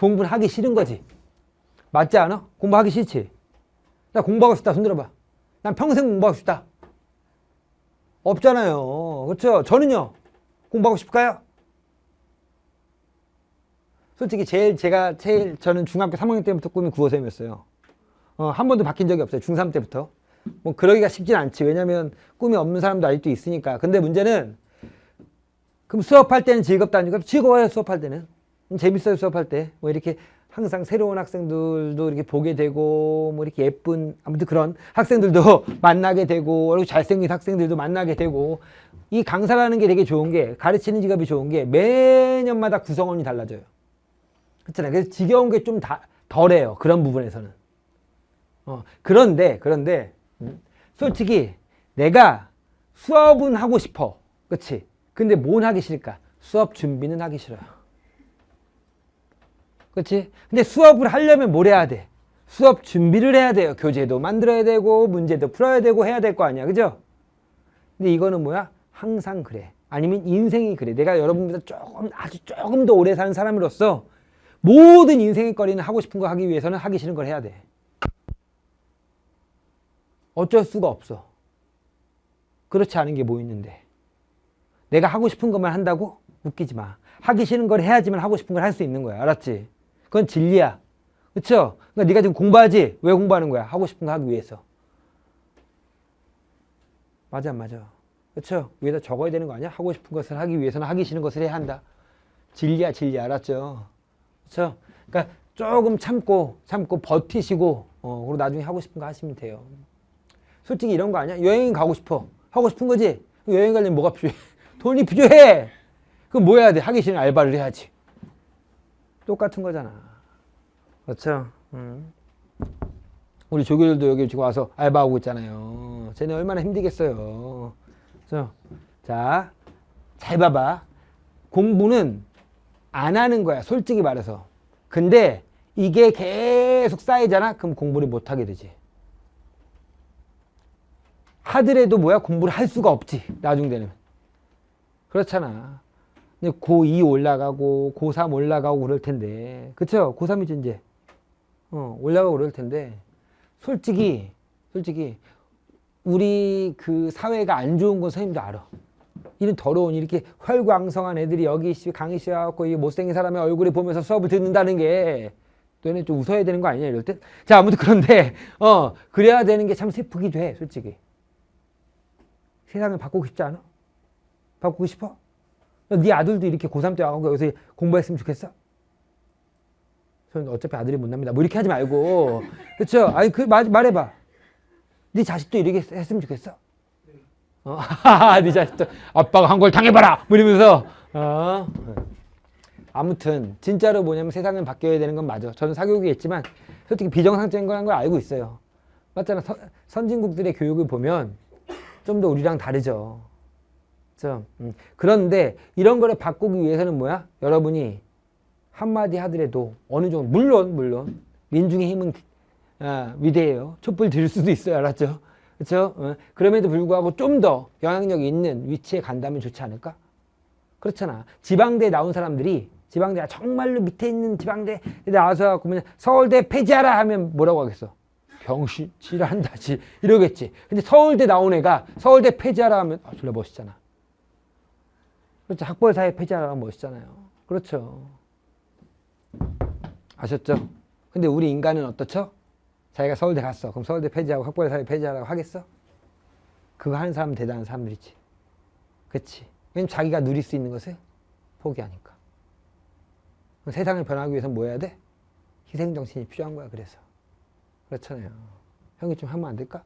공부는 하기 싫은 거지. 맞지 않아? 공부하기 싫지? 나 공부하고 싶다. 손 들어봐. 난 평생 공부하고 싶다. 없잖아요. 그렇죠? 저는요. 공부하고 싶을까요? 솔직히 제일 제가 제일 저는 중학교 3학년 때부터 꿈이 국어쌤이었어요. 어, 한 번도 바뀐 적이 없어요. 중3 때부터. 뭐 그러기가 쉽진 않지. 왜냐면 꿈이 없는 사람도 아직도 있으니까. 근데 문제는 그럼 수업할 때는 즐겁다니까 즐거워요. 수업할 때는 음, 재밌어요. 수업할 때. 뭐 이렇게 항상 새로운 학생들도 이렇게 보게 되고 뭐 이렇게 예쁜 아무튼 그런 학생들도 만나게 되고 그리고 잘생긴 학생들도 만나게 되고 이 강사라는 게 되게 좋은 게 가르치는 직업이 좋은 게 매년마다 구성원이 달라져요. 그렇잖아요. 그래서 지겨운 게 좀 덜해요. 그런 부분에서는. 어, 그런데, 그런데, 음, 솔직히 내가 수업은 하고 싶어. 그치? 근데 뭔 하기 싫을까? 수업 준비는 하기 싫어요. 그치? 근데 수업을 하려면 뭘 해야 돼? 수업 준비를 해야 돼요. 교재도 만들어야 되고, 문제도 풀어야 되고, 해야 될 거 아니야. 그죠? 근데 이거는 뭐야? 항상 그래. 아니면 인생이 그래. 내가 여러분보다 조금, 아주 조금 더 오래 사는 사람으로서 모든 인생의 거리는 하고 싶은 거 하기 위해서는 하기 싫은 걸 해야 돼. 어쩔 수가 없어. 그렇지 않은 게 뭐 있는데. 내가 하고 싶은 것만 한다고? 웃기지 마. 하기 싫은 걸 해야지만 하고 싶은 걸 할 수 있는 거야. 알았지? 그건 진리야. 그쵸? 그러니까 네가 지금 공부하지? 왜 공부하는 거야? 하고 싶은 거 하기 위해서. 맞아, 맞아. 그쵸? 위에다 적어야 되는 거 아니야? 하고 싶은 것을 하기 위해서는 하기 싫은 것을 해야 한다. 진리야, 진리. 알았죠? 그쵸? 그러니까 조금 참고, 참고 버티시고, 어, 그리고 나중에 하고 싶은 거 하시면 돼요. 솔직히 이런 거 아니야? 여행 가고 싶어. 하고 싶은 거지? 여행 가려면 뭐가 필요해? 돈이 필요해! 그럼 뭐 해야 돼? 하기 싫은 알바를 해야지. 똑같은 거잖아. 그렇죠? 음. 우리 조교들도 여기 지금 와서 알바하고 있잖아요. 쟤네 얼마나 힘들겠어요. 그렇죠? 자, 잘 봐봐. 공부는 안 하는 거야. 솔직히 말해서. 근데 이게 계속 쌓이잖아? 그럼 공부를 못 하게 되지. 하더라도 뭐야? 공부를 할 수가 없지. 나중 되면. 그렇잖아. 근데 고2 올라가고, 고3 올라가고 그럴 텐데. 그쵸? 고3이지, 이제. 어, 올라가고 그럴 텐데. 솔직히, 솔직히, 우리 그 사회가 안 좋은 건 선생님도 알아. 이런 더러운, 이렇게 혈광성한 애들이 여기 씨, 강의 씨 와갖고 이 못생긴 사람의 얼굴을 보면서 수업을 듣는다는 게, 너네 좀 웃어야 되는 거 아니냐, 이럴 때? 자, 아무튼 그런데, 어, 그래야 되는 게 참 슬프기도 해, 솔직히. 세상을 바꾸고 싶지 않아? 바꾸고 싶어? 네 아들도 이렇게 고3 때 와갖고 여기서 공부했으면 좋겠어? 저는 어차피 아들이 못 납니다. 뭐 이렇게 하지 말고. 그쵸? 아니, 그, 말, 말해봐. 네 자식도 이렇게 했- 했으면 좋겠어? 어? 네 자식도 아빠가 한 걸 당해봐라! 뭐 이러면서, 어? 아무튼, 진짜로 뭐냐면 세상은 바뀌어야 되는 건 맞아. 저는 사교육이 있지만, 솔직히 비정상적인 거라는 걸 알고 있어요. 맞잖아. 선, 선진국들의 교육을 보면 좀 더 우리랑 다르죠. 그렇죠? 음. 그런데 이런 거를 바꾸기 위해서는 뭐야? 여러분이 한마디 하더라도 어느 정도 물론 물론 민중의 힘은 아, 위대해요. 촛불 들 수도 있어요. 알았죠? 그렇죠? 어, 그럼에도 불구하고 좀 더 영향력 있는 위치에 간다면 좋지 않을까? 그렇잖아. 지방대에 나온 사람들이 지방대 정말로 밑에 있는 지방대에 나와서 그러면 서울대 폐지하라 하면 뭐라고 하겠어? 병신 지랄한다 지 이러겠지. 근데 서울대 나온 애가 서울대 폐지하라 하면 아, 졸라 멋있잖아. 그렇죠. 학벌 사회 폐지하라 하면 멋있잖아요. 그렇죠. 아셨죠? 근데 우리 인간은 어떻죠? 자기가 서울대 갔어. 그럼 서울대 폐지하고 학벌 사회 폐지하라고 하겠어? 그거 하는 사람은 대단한 사람들이지. 그치? 왜냐면 자기가 누릴 수 있는 것을 포기하니까. 세상을 변하기 위해서 뭐 해야 돼? 희생정신이 필요한 거야, 그래서. 그렇잖아요. 형이 좀 하면 안 될까?